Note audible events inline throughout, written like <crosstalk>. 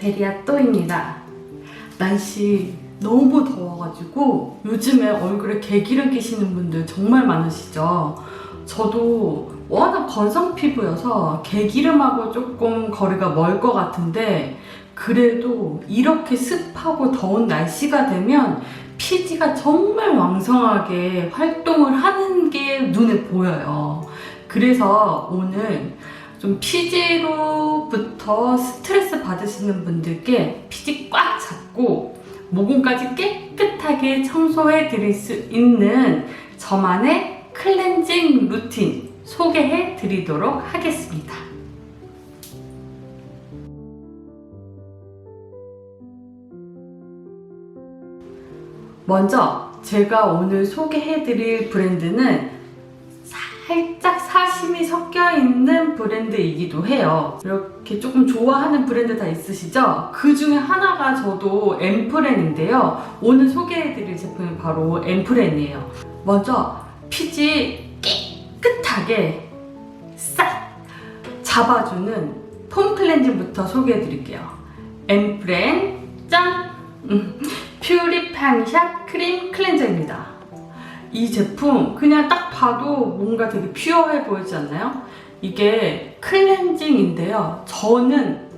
베리아또입니다. 날씨 너무 더워가지고 요즘에 얼굴에 개기름 끼시는 분들 정말 많으시죠? 저도 워낙 건성 피부여서 개기름하고 조금 거리가 멀 것 같은데 그래도 이렇게 습하고 더운 날씨가 되면 피지가 정말 왕성하게 활동을 하는 게 눈에 보여요. 그래서 오늘 좀 피지로부터 스트레스 받으시는 분들께 피지 꽉 잡고 모공까지 깨끗하게 청소해 드릴 수 있는 저만의 클렌징 루틴 소개해 드리도록 하겠습니다. 먼저 제가 오늘 소개해 드릴 브랜드는 살짝 사심이 섞여 있는 브랜드이기도 해요. 이렇게 조금 좋아하는 브랜드 다 있으시죠? 그 중에 하나가 저도 엠프렌인데요. 오늘 소개해드릴 제품이 바로 엠프렌이에요. 먼저 피지 깨끗하게 싹 잡아주는 폼 클렌징부터 소개해드릴게요. 엠프렌 짠! 음, 퓨리팡샷 크림 클렌저입니다. 이 제품 그냥 딱 봐도 뭔가 되게 퓨어해 보이지 않나요? 이게 클렌징인데요. 저는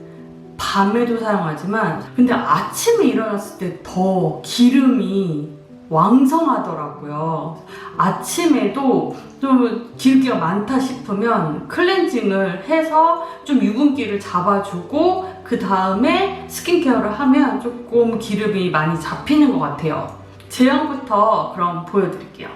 밤에도 사용하지만 근데 아침에 일어났을 때 더 기름이 왕성하더라고요. 아침에도 좀 기름기가 많다 싶으면 클렌징을 해서 좀 유분기를 잡아주고 그 다음에 스킨케어를 하면 조금 기름이 많이 잡히는 것 같아요. 제형부터 그럼 보여드릴게요.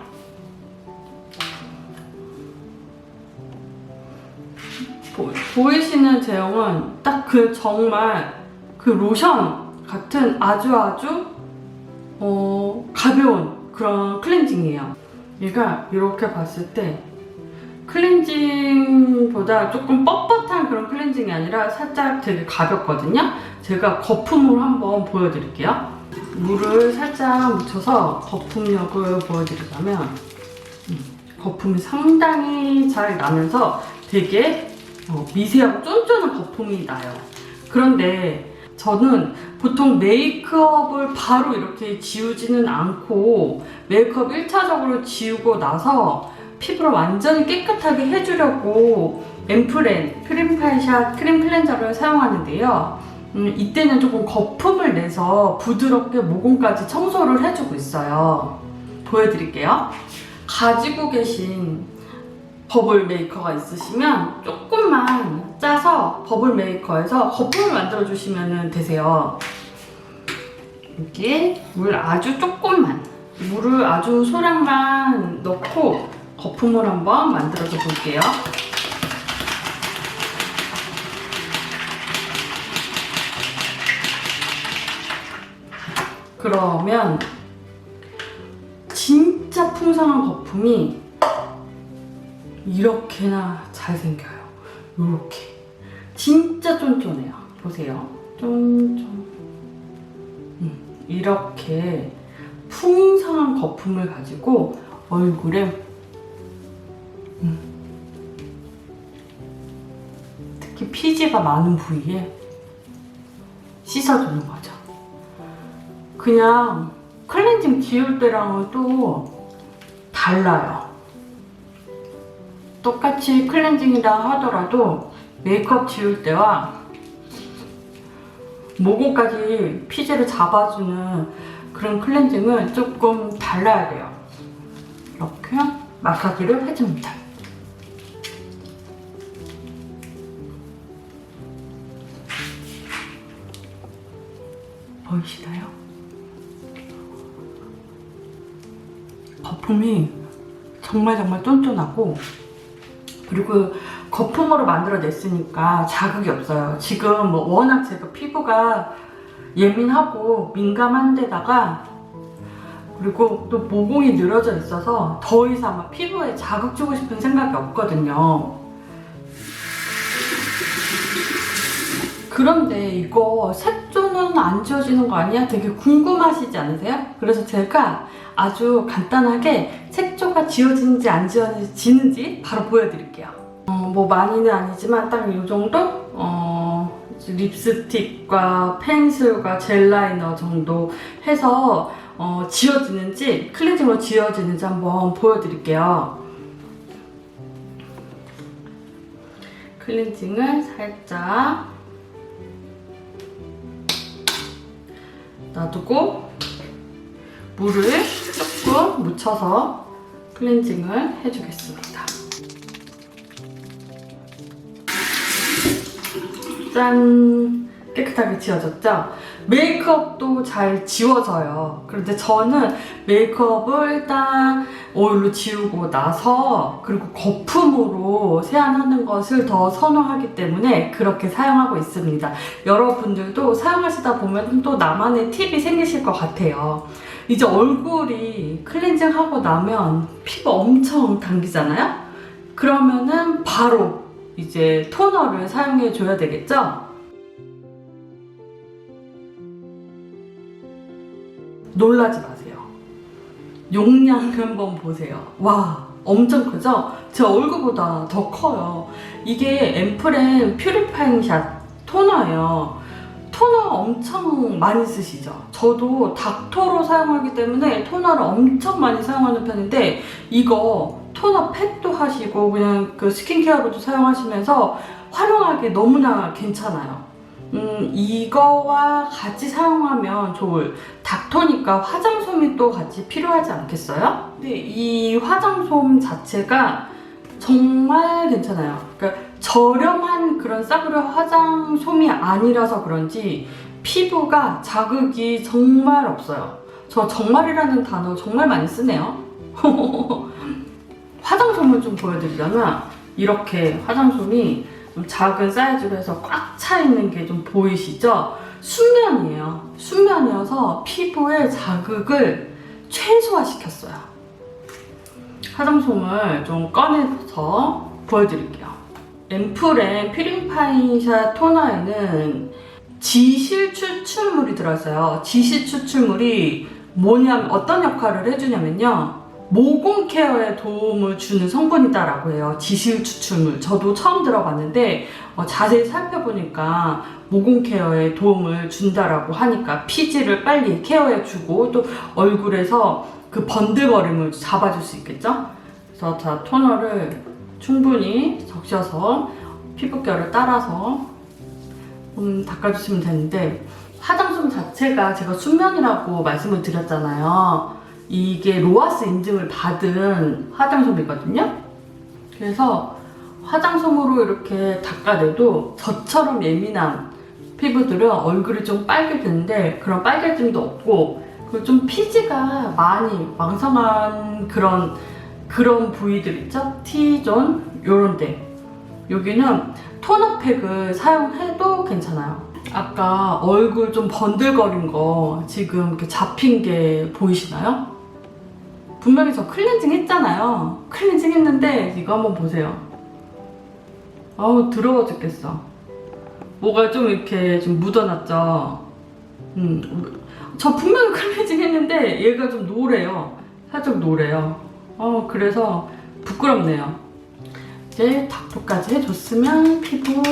보, 보이시는 제형은 딱 그 정말 그 로션 같은 아주 아주 어, 가벼운 그런 클렌징이에요. 얘가 이렇게 봤을 때 클렌징보다 조금 뻣뻣한 그런 클렌징이 아니라 살짝 되게 가볍거든요. 제가 거품을 한번 보여드릴게요. 물을 살짝 묻혀서 거품력을 보여드리자면 음, 거품이 상당히 잘 나면서 되게 어, 미세하고 쫀쫀한 거품이 나요. 그런데 저는 보통 메이크업을 바로 이렇게 지우지는 않고 메이크업 1차적으로 지우고 나서 피부를 완전히 깨끗하게 해주려고 앰플렌 크림 파이샷 크림 클렌저를 사용하는데요. 음, 이때는 조금 거품을 내서 부드럽게 모공까지 청소를 해주고 있어요. 보여드릴게요. 가지고 계신 버블 메이커가 있으시면 조금만 짜서 버블 메이커에서 거품을 만들어 주시면 되세요. 여기에 물 아주 조금만 물을 아주 소량만 넣고 거품을 한번 만들어서 볼게요. 그러면 진짜 풍성한 거품이 이렇게나 잘 생겨요. 이렇게 진짜 쫀쫀해요. 보세요. 쫀쫀. 음, 이렇게 풍성한 거품을 가지고 얼굴에 음, 특히 피지가 많은 부위에 씻어주는 거죠. 그냥 클렌징 지울 때랑은 또 달라요. 똑같이 클렌징이라 하더라도 메이크업 지울 때와 모공까지 피지를 잡아주는 그런 클렌징은 조금 달라야 돼요. 이렇게 마사지를 해줍니다. 보이시나요? 거품이 정말 정말 쫀쫀하고 그리고 거품으로 만들어냈으니까 자극이 없어요. 지금 뭐 워낙 제가 피부가 예민하고 민감한 데다가 그리고 또 모공이 늘어져 있어서 더 이상 막 피부에 자극 주고 싶은 생각이 없거든요. 그런데 이거 색조는 안 지워지는 거 아니야? 되게 궁금하시지 않으세요? 그래서 제가 아주 간단하게 색조가 지워지는지 안 지워지는지 바로 보여드릴게요. 어, 뭐 많이는 아니지만 딱 이 정도? 어, 립스틱과 펜슬과 젤 라이너 정도 해서 어, 지워지는지 클렌징으로 지워지는지 한번 보여드릴게요. 클렌징을 살짝 놔두고 물을 조금 묻혀서 클렌징을 해주겠습니다. 짠! 깨끗하게 지워졌죠? 메이크업도 잘 지워져요. 그런데 저는 메이크업을 일단 오일로 지우고 나서 그리고 거품으로 세안하는 것을 더 선호하기 때문에 그렇게 사용하고 있습니다. 여러분들도 사용하시다 보면 또 나만의 팁이 생기실 것 같아요. 이제 얼굴이 클렌징 하고 나면 피부 엄청 당기잖아요? 그러면은 바로 이제 토너를 사용해 줘야 되겠죠? 놀라지 마세요. 용량 한번 보세요. 와, 엄청 크죠? 제 얼굴보다 더 커요. 이게 앰플앤 퓨리파잉 샷 토너예요. 토너 엄청 많이 쓰시죠? 저도 닥터로 사용하기 때문에 토너를 엄청 많이 사용하는 편인데 이거 토너 팩도 하시고 그냥 그 스킨케어로도 사용하시면서 활용하기 너무나 괜찮아요. 음, 이거와 같이 사용하면 좋을 닥터니까 화장솜이 또 같이 필요하지 않겠어요? 근데 이 화장솜 자체가 정말 괜찮아요. 그러니까 저렴한 그런 싸구려 화장솜이 아니라서 그런지 피부가 자극이 정말 없어요. 저 정말이라는 단어 정말 많이 쓰네요. <laughs> 화장솜을 좀 보여드리려면 이렇게 화장솜이 좀 작은 사이즈로 해서 꽉 차 있는 게 좀 보이시죠? 순면이에요. 순면이어서 피부의 자극을 최소화시켰어요. 화장솜을 좀 꺼내서 보여드릴게요. 앰플의 퓨링파이샤 토너에는 지실 추출물이 들어있어요. 지실 추출물이 뭐냐면 어떤 역할을 해주냐면요. 모공 케어에 도움을 주는 성분이다라고 해요. 지실 추출물. 저도 처음 들어봤는데 어, 자세히 살펴보니까 모공 케어에 도움을 준다라고 하니까 피지를 빨리 케어해주고 또 얼굴에서 그 번들거림을 잡아줄 수 있겠죠? 그래서 자 토너를 충분히 적셔서 피부결을 따라서 음, 닦아주시면 되는데 화장솜 자체가 제가 순면이라고 말씀을 드렸잖아요. 이게 로아스 인증을 받은 화장솜이거든요. 그래서 화장솜으로 이렇게 닦아내도 저처럼 예민한 피부들은 얼굴이 좀 빨개지는데 그런 빨개짐도 없고 그리고 좀 피지가 많이 왕성한 그런 그런 부위들 있죠? T존 요런 데 여기는 토너팩을 사용해도 괜찮아요. 아까 얼굴 좀 번들거린 거 지금 이렇게 잡힌 게 보이시나요? 분명히 저 클렌징 했잖아요. 클렌징 했는데 이거 한번 보세요. 아우 더러워 죽겠어. 뭐가 좀 이렇게 좀 묻어났죠. 음, 저 분명히 클렌징 했는데 얘가 좀 노래요. 살짝 노래요. 어 그래서 부끄럽네요. 이제 닥터까지 해줬으면 피부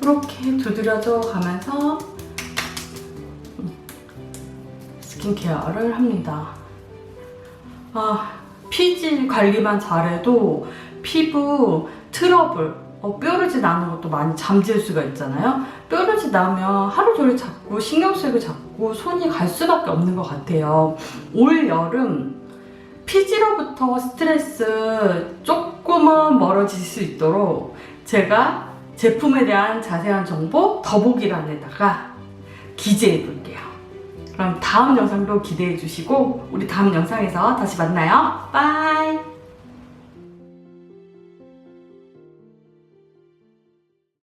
이렇게 두드려져 가면서 스킨케어를 합니다. 아, 피지 관리만 잘해도 피부 트러블, 어, 뾰루지 나는 것도 많이 잠질 수가 있잖아요. 뾰루지 나면 하루 종일 자꾸 신경 쓰이고 자꾸 손이 갈 수밖에 없는 것 같아요. 올 여름 피지로부터 스트레스 조금은 멀어질 수 있도록 제가 제품에 대한 자세한 정보 더보기란에다가 기재해 볼게요. 그럼 다음 영상도 기대해 주시고 우리 다음 영상에서 다시 만나요. 빠이!